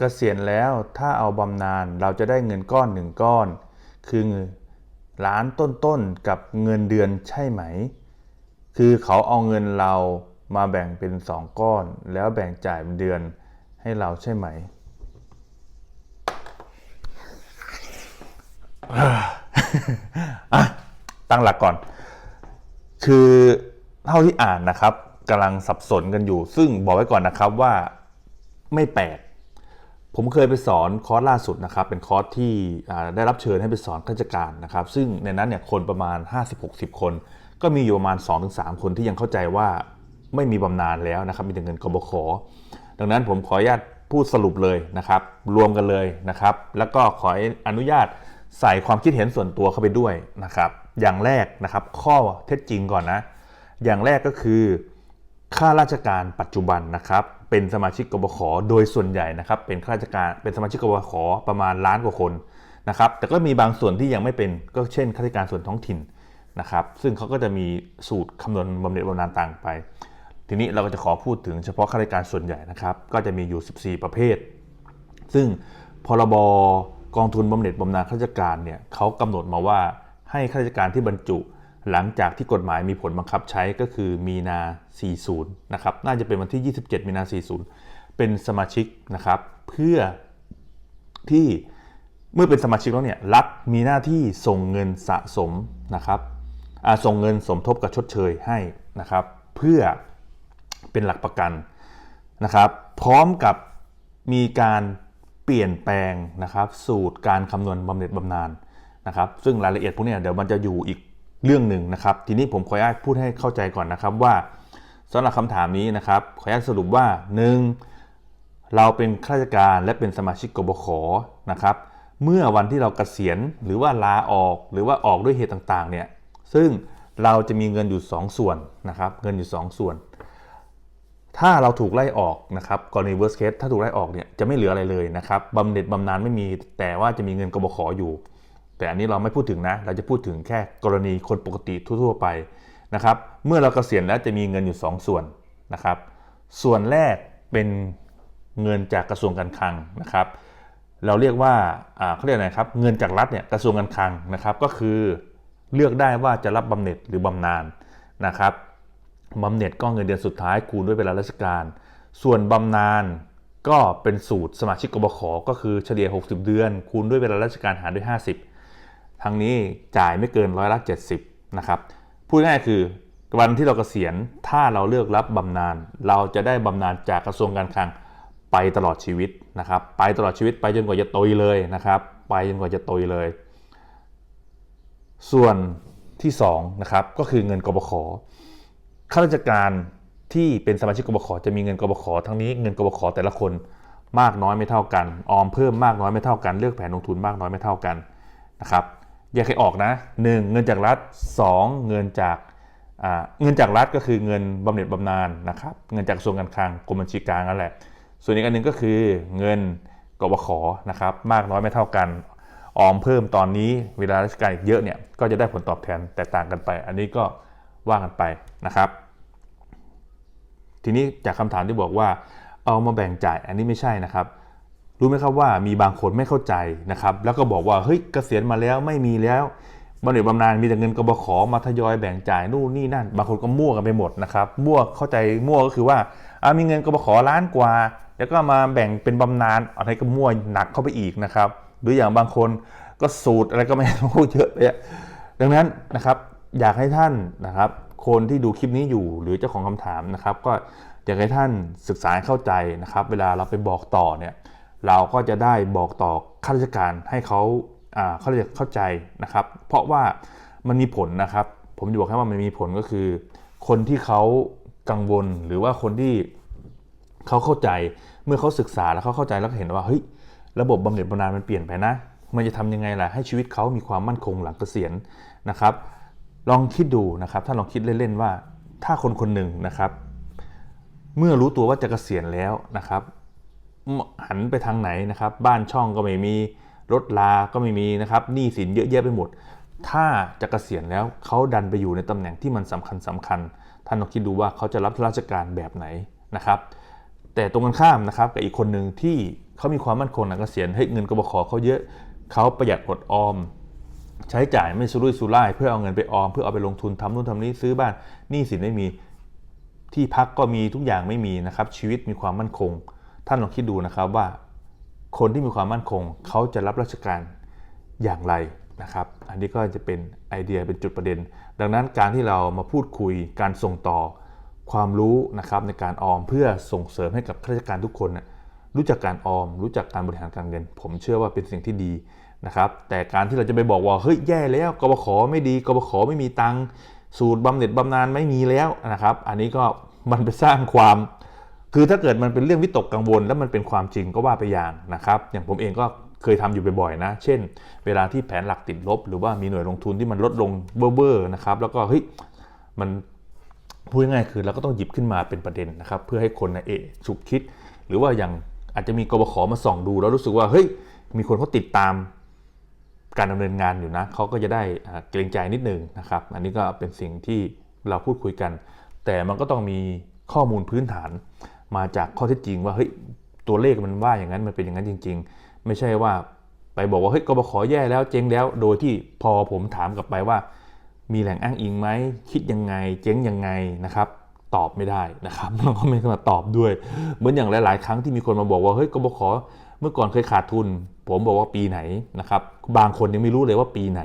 เกษียณแล้วถ้าเอาบำนาญเราจะได้เงินก้อนหนึ่งก้อน คือล้านต้นๆกับเงินเดือนใช่ไหม คือเขาเอาเงินเรามาแบ่งเป็นสองก้อน แล้วแบ่งจ่ายเป็นเดือนให้เราใช่ไหมอะตั้งหลักก่อน คือเท่าที่อ่านนะครับกำลังสับสนกันอยู่ ซึ่งบอกไว้ก่อนนะครับว่าไม่แปลก ผมเคยไปสอนคอร์สล่าสุดนะครับ เป็นคอร์สที่ได้รับเชิญให้ไปสอนข้าราชการนะครับ ซึ่งในนั้นเนี่ยคนประมาณ 50-60 คน ก็มีอยู่ประมาณ 2-3 คนที่ยังเข้าใจว่าไม่มีบำนาญแล้วนะครับ มีแต่เงินกบขดังนั้นผมขออนุญาตพูดสรุปเลยนะครับ รวมกันเลยนะครับ แล้วก็ขออนุญาตใส่ความคิดเห็นส่วนตัวเข้าไปด้วยนะครับ อย่างแรกนะครับ ข้อเท็จจริงก่อนนะ อย่างแรกก็คือ ข้าราชการปัจจุบันนะครับเป็นสมาชิกกบขโดยส่วนใหญ่นะครับเป็นข้าราชการเป็นสมาชิกกบขประมาณล้านกว่าคนนะครับแต่ก็มีบางส่วนที่ยังไม่เป็นก็เช่นข้าราชการส่วนท้องถิ่นนะครับ ซึ่งเขาก็จะมีสูตรคำนวณบำเหน็จบำนาญต่างไป ทีนี้เราก็จะขอพูดถึงเฉพาะข้าราชการส่วนใหญ่นะครับ ก็จะมีอยู่ 14 ประเภท ซึ่งพรบกองทุนบำเหน็จบำนาญข้าราชการเนี่ยเขากำหนดมาว่าให้ข้าราชการที่บรรจุ หลังจากที่กฎหมายมีผลบังคับใช้ก็คือมีนา 40 นะครับ น่าจะเป็นวันที่ 27 มีนา 40 เป็นสมาชิกนะครับ เพื่อที่เมื่อเป็นสมาชิกแล้วเนี่ยรัฐมีหน้าที่ส่งเงินสะสมนะครับส่งเงินสมทบกับชดเชยให้นะครับ เพื่อเป็นหลักประกันนะครับ พร้อมกับมีการเปลี่ยนแปลงนะครับ สูตรการคำนวณบำเหน็จบำนาญนะครับ ซึ่งรายละเอียดพวกนี้เดี๋ยวมันจะอยู่อีก เรื่องหนึ่งนะครับ ทีนี้ผมขออนุญาตพูดให้เข้าใจก่อนนะครับว่าสำหรับคำถามนี้นะครับขออนุญาตสรุปว่า 1. เราเป็นข้าราชการและเป็นสมาชิกกบขนะครับ เมื่อวันที่เราเกษียณหรือว่าลาออกหรือว่าออกด้วยเหตุต่างๆเนี่ยซึ่งเราจะมีเงินอยู่ 2 ส่วนนะครับเงินอยู่ 2 ส่วน ถ้าเราถูกไล่ออกนะครับกรณี worst case ถ้าถูกไล่ออกเนี่ยจะไม่เหลืออะไรเลยนะครับบำเหน็จบำนาญไม่มีแต่ว่าจะมีเงินกบขอยู่ แต่อันนี้เราไม่พูดถึงนะ เราจะพูดถึงแค่กรณีคนปกติทั่วๆไปนะครับ เมื่อเราเกษียณแล้วจะมีเงินอยู่ 2 ส่วนนะครับ ส่วนแรกเป็นเงินจากกระทรวงการคลังนะครับ เราเรียกว่าเขาเรียกอะไรครับ เงินจากรัฐเนี่ยกระทรวงการคลังนะครับ ก็คือเลือกได้ว่าจะรับบำเหน็จหรือบำนาญนะครับบำเหน็จก็เงินเดือนสุดท้ายคูณด้วยเวลาราชการ ส่วนบำนาญก็เป็นสูตรสมาชิกกบขก็คือเฉลี่ย 60 เดือน คูณด้วยเวลาราชการหารด้วย 50 ทั้งนี้จ่ายไม่เกินร้อยละ 70 นะครับ พูดง่ายคือวันที่เราเกษียณถ้าเราเลือกรับบำนาญเราจะได้บำนาญจากกระทรวงการคลังไปตลอดชีวิตนะครับไปตลอดชีวิตไปจนกว่าจะโตยเลยนะครับไปจนกว่าจะโตยเลย ส่วนที่2นะครับก็คือเงินกบขข้าราชการที่เป็นสมาชิกกบขจะมีเงินกบขทั้งนี้เงินกบขแต่ละคนมากน้อยไม่เท่ากัน ออมเพิ่มมากน้อยไม่เท่ากัน เลือกแผนลงทุนมากน้อยไม่เท่ากันนะครับ แยกให้ออกนะ 1. เงินจากรัฐ 2. เงินจากเงินจากรัฐก็คือเงินบำเหน็จบำนาญนะครับ เงินจากกระทรวงการคลังกรมบัญชีกลางนั่นแหละ ส่วนอีกอันหนึ่งก็คือเงินกบขนะครับ มากน้อยไม่เท่ากัน ออมเพิ่มตอนนี้เวลาราชการอีกเยอะเนี่ยก็จะได้ผลตอบแทนแตกต่างกันไป อันนี้ก็ว่ากันไปนะครับ ทีนี้จากคำถามที่บอกว่าเอามาแบ่งจ่ายอันนี้ไม่ใช่นะครับ รู้ไหมครับว่ามีบางคนไม่เข้าใจนะครับ แล้วก็บอกว่าเฮ้ยเกษียณมาแล้วไม่มีแล้วบำเหน็จบำนาญมีแต่เงินกบขมาทยอยแบ่งจ่ายนู่นนี่นั่น บางคนก็มั่วกันไปหมดนะครับมั่วเข้าใจมั่วก็คือว่าอามีเงินกบขล้านกว่า แล้วก็มาแบ่งเป็นบำนาญอะไรก็มั่วหนักเข้าไปอีกนะครับ หรืออย่างบางคนก็สูตรอะไรก็ไม่รู้เยอะเลยดังนั้นนะครับอยากให้ท่านนะครับ คนที่ดูคลิปนี้อยู่หรือเจ้าของคำถามนะครับ ก็อยากให้ท่านศึกษาเข้าใจนะครับ เวลาเราไปบอกต่อเนี่ย เราก็จะได้บอกต่อข้าราชการให้เขาเขาเรียกเข้าใจนะครับ เพราะว่ามันมีผลนะครับ ผมจะบอกให้ว่ามันมีผลก็คือ คนที่เขากังวลหรือว่าคนที่เขาเข้าใจเมื่อเขาศึกษาแล้วเขาเข้าใจแล้วเห็นว่าเฮ้ยระบบบำเหน็จบำนาญมันเปลี่ยนไปนะ มันจะทำยังไงล่ะให้ชีวิตเขามีความมั่นคงหลังเกษียณนะครับ ลองคิดดูนะครับถ้าลองคิดเล่นๆว่าถ้าคนคนหนึ่งนะครับ เมื่อรู้ตัวว่าจะเกษียณแล้วนะครับ หันไปทางไหนนะครับ บ้านช่องก็ไม่มีรถลาก็ไม่มีนะครับหนี้สินเยอะแยะไปหมด ถ้าจะเกษียณแล้วเขาดันไปอยู่ในตำแหน่งที่มันสำคัญสำคัญท่านลองคิดดูว่าเขาจะรับราชการแบบไหนนะครับ แต่ตรงกันข้ามนะครับกับอีกคนหนึ่งที่เขามีความมั่นคงหลังเกษียณเฮ้เงินกบขเขาเยอะเขาประหยัดอดออม ใช้จ่ายไม่สุรุ่ยสุร่าย เพื่อเอาเงินไปออมเพื่อเอาไปลงทุนทำนู่นทำนี้ซื้อบ้านหนี้สินไม่มีที่พักก็มีทุกอย่างไม่มีนะครับชีวิตมีความมั่นคง ท่านลองคิดดูนะครับว่า คนที่มีความมั่นคงเขาจะรับราชการอย่างไรนะครับ อันนี้ก็จะเป็นไอเดียเป็นจุดประเด็น ดังนั้นการที่เรามาพูดคุยการส่งต่อความรู้นะครับในการออมเพื่อส่งเสริมให้กับข้าราชการทุกคนนะรู้จักการออม รู้จักการบริหารการเงิน ผมเชื่อว่าเป็นสิ่งที่ดีนะครับ แต่การที่เราจะไปบอกว่าเฮ้ยแย่แล้วกบขไม่ดีกบขไม่มีตังสูตรบำเหน็จบำนาญไม่มีแล้วนะครับ อันนี้ก็มันไปสร้างความ คือถ้าเกิดมันเป็นเรื่องวิตกกังวล แล้วมันเป็นความจริงก็ว่าไปอย่างนะครับ อย่างผมเองก็เคยทำอยู่บ่อยๆนะ เช่น เวลาที่แผนหลักติดลบ หรือว่ามีหน่วยลงทุนที่มันลดลงเบ้อๆนะครับ แล้วก็เฮ้ยมันพูดง่ายๆคือเราก็ต้องหยิบขึ้นมาเป็นประเด็นนะครับ เพื่อให้คนนะเอะฉุกคิด หรือว่าอย่างอาจจะมีกบขมาส่องดู แล้วรู้สึกว่าเฮ้ยมีคนเขาติดตามการดำเนินงานอยู่นะเขาก็จะได้เกรงใจนิดนึงนะครับ อันนี้ก็เป็นสิ่งที่เราพูดคุยกัน แต่มันก็ต้องมีข้อมูลพื้นฐาน มาจากข้อเท็จจริงว่าเฮ้ยตัวเลขมันว่าอย่างนั้นมันเป็นอย่างนั้นจริง ๆ ไม่ใช่ว่าไปบอกว่าเฮ้ยกบขอแย่แล้วเจ๊งแล้ว โดยที่พอผมถามกลับไปว่า มีแหล่งอ้างอิงไหมคิดยังไง เจ๊งยังไงนะครับ ตอบไม่ได้นะครับเราก็ไม่มาตอบด้วย เหมือนอย่างหลาย ๆ ครั้งที่มีคนมาบอกว่าเฮ้ยกบขเมื่อก่อนเคยขาดทุน ผมบอกว่าปีไหนนะครับบางคนยังไม่รู้เลยว่าปีไหน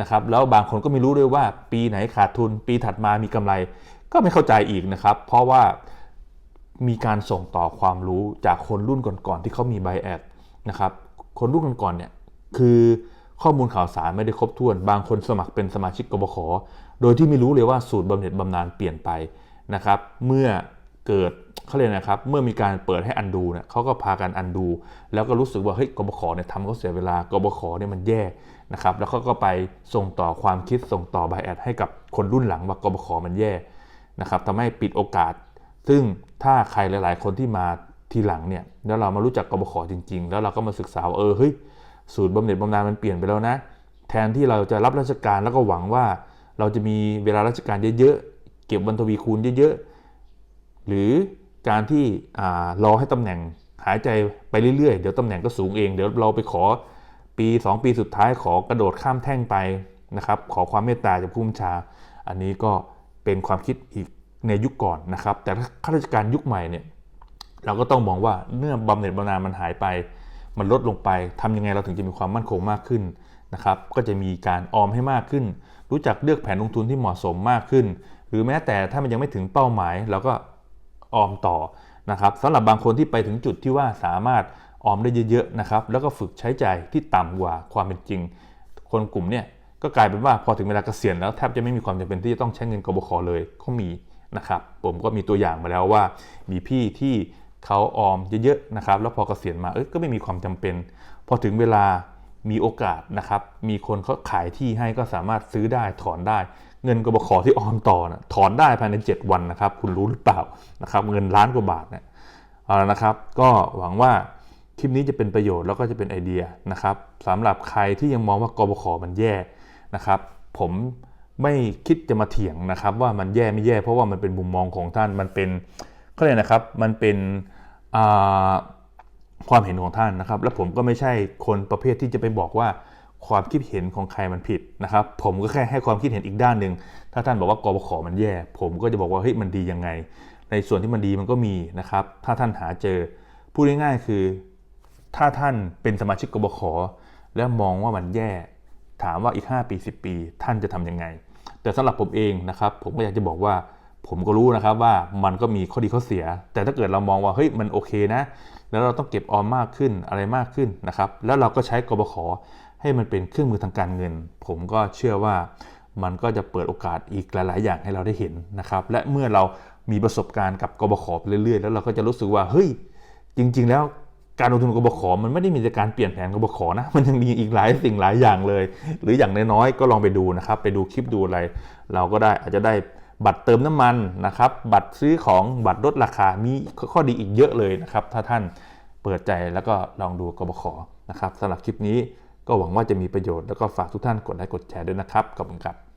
นะครับแล้วบางคนก็ไม่รู้ด้วยว่าปีไหนขาดทุน ปีถัดมามีกำไร ก็ไม่เข้าใจอีกนะครับ เพราะว่า มีการส่งต่อความรู้จากคนรุ่นก่อนๆที่เขามีไบแอดนะครับคนรุ่นก่อนๆเนี่ยคือข้อมูลข่าวสารไม่ได้ครบถ้วน บางคนสมัครเป็นสมาชิกกบขโดยที่ไม่รู้เลยว่าสูตรบำเหน็จบำนาญเปลี่ยนไปนะครับ เมื่อเกิดเขาเรียกนะครับ เมื่อมีการเปิดให้อันดูเนี่ยเขาก็พากันอันดู แล้วก็รู้สึกว่าเฮ้ยกบขเนี่ยทำเขาเสียเวลากบขเนี่ยมันแย่นะครับแล้วเขาก็ไปส่งต่อความคิดส่งต่อไบแอดให้กับคนรุ่นหลังว่ากบขมันแย่นะครับทำให้ปิดโอกาส ซึ่งถ้าใครหลาย ๆ คนที่มาทีหลังเนี่ยแล้วเรามารู้จักกบขจริง ๆ แล้วเราก็มาศึกษาว่าเออเฮ้ยสูตรบำเหน็จบำนาญมันเปลี่ยนไปแล้วนะ แทนที่เราจะรับราชการแล้วก็หวังว่าเราจะมีเวลาราชการเยอะๆเก็บวันทวีคูณเยอะๆหรือการที่รอให้ตำแหน่งหายใจไปเรื่อยๆ เดี๋ยวตำแหน่งก็สูงเอง เดี๋ยวเราไปขอปี 2 ปีสุดท้ายขอกระโดดข้ามแท่งไปนะครับ ขอความเมตตาจากผู้บัญชา อันนี้ก็เป็นความคิดอีก ในยุคก่อนนะครับ แต่ถ้าข้าราชการยุคใหม่เนี่ยเราก็ต้องมองว่าเนื่อบำเหน็จบำนาญมันหายไป มันลดลงไปทำยังไงเราถึงจะมีความมั่นคงมากขึ้นนะครับ ก็จะมีการออมให้มากขึ้น รู้จักเลือกแผนลงทุนที่เหมาะสมมากขึ้น หรือแม้แต่ถ้ามันยังไม่ถึงเป้าหมายเราก็ออมต่อนะครับสำหรับบางคนที่ไปถึงจุดที่ว่าสามารถออมได้เยอะๆนะครับแล้วก็ฝึกใช้จ่ายที่ต่ำกว่าความเป็นจริง คนกลุ่มเนี่ยก็กลายเป็นว่าพอถึงเวลาเกษียณแล้วแทบจะไม่มีความจำเป็นที่จะต้องใช้เงินกบขเลยก็มี นะครับผมก็มีตัวอย่างมาแล้วว่า มีพี่ที่เขาออมเยอะๆนะครับ แล้วพอเกษียณมาเอ้ยก็ไม่มีความจำเป็น พอถึงเวลามีโอกาสนะครับ มีคนเขาขายที่ให้ก็สามารถซื้อได้ถอนได้ เงินกบขที่ออมต่อนะถอนได้ภายใน 7 วันนะครับ คุณรู้หรือเปล่านะครับเงินล้านกว่าบาทเนี่ยเอาละนะครับ ก็หวังว่าคลิปนี้จะเป็นประโยชน์แล้วก็จะเป็นไอเดียนะครับสำหรับใครที่ยังมองว่ากบขมันแย่นะครับ ผม ไม่คิดจะมาเถียงนะครับว่ามันแย่ไม่แย่ เพราะว่ามันเป็นมุมมองของท่านมันเป็นเขาเรียกนะครับมันเป็นความเห็นของท่านนะครับ และผมก็ไม่ใช่คนประเภทที่จะไปบอกว่าความคิดเห็นของใครมันผิดนะครับ ผมก็แค่ให้ความคิดเห็นอีกด้านหนึ่งถ้าท่านบอกว่ากบขมันแย่ ผมก็จะบอกว่าเฮ้ยมันดียังไง ในส่วนที่มันดีมันก็มีนะครับ ถ้าท่านหาเจอพูดง่ายๆคือ ถ้าท่านเป็นสมาชิกกบขแล้วมองว่ามันแย่ ถามว่าอีก 5 ปี 10 ปี ท่านจะทำยังไง แต่สำหรับผมเองนะครับผมก็อยากจะบอกว่าผมก็รู้นะครับว่ามันก็มีข้อดีข้อเสีย แต่ถ้าเกิดเรามองว่าเฮ้ยมันโอเคนะ แล้วเราต้องเก็บออมมากขึ้นอะไรมากขึ้นนะครับ แล้วเราก็ใช้กบขให้มันเป็นเครื่องมือทางการเงิน ผมก็เชื่อว่ามันก็จะเปิดโอกาสอีกหลาย ๆ อย่างให้เราได้เห็นนะครับ และเมื่อเรามีประสบการณ์กับกบขไปเรื่อย ๆ แล้วเราก็จะรู้สึกว่าเฮ้ยจริง ๆ แล้ว การลงทุนกบขมันไม่ได้มีแต่การเปลี่ยนแผนกบขนะ มันยังมีอีกหลายสิ่งหลายอย่างเลย หรืออย่างน้อยๆก็ลองไปดูนะครับ ไปดูคลิปดูอะไร เราก็ได้อาจจะได้บัตรเติมน้ำมันนะครับ บัตรซื้อของบัตรลดราคา มีข้อดีอีกเยอะเลยนะครับ ถ้าท่านเปิดใจแล้วก็ลองดูกบขนะครับสำหรับคลิปนี้ก็หวังว่าจะมีประโยชน์แล้วก็ฝากทุกท่านกดไลค์กดแชร์ด้วยนะครับขอบคุณครับ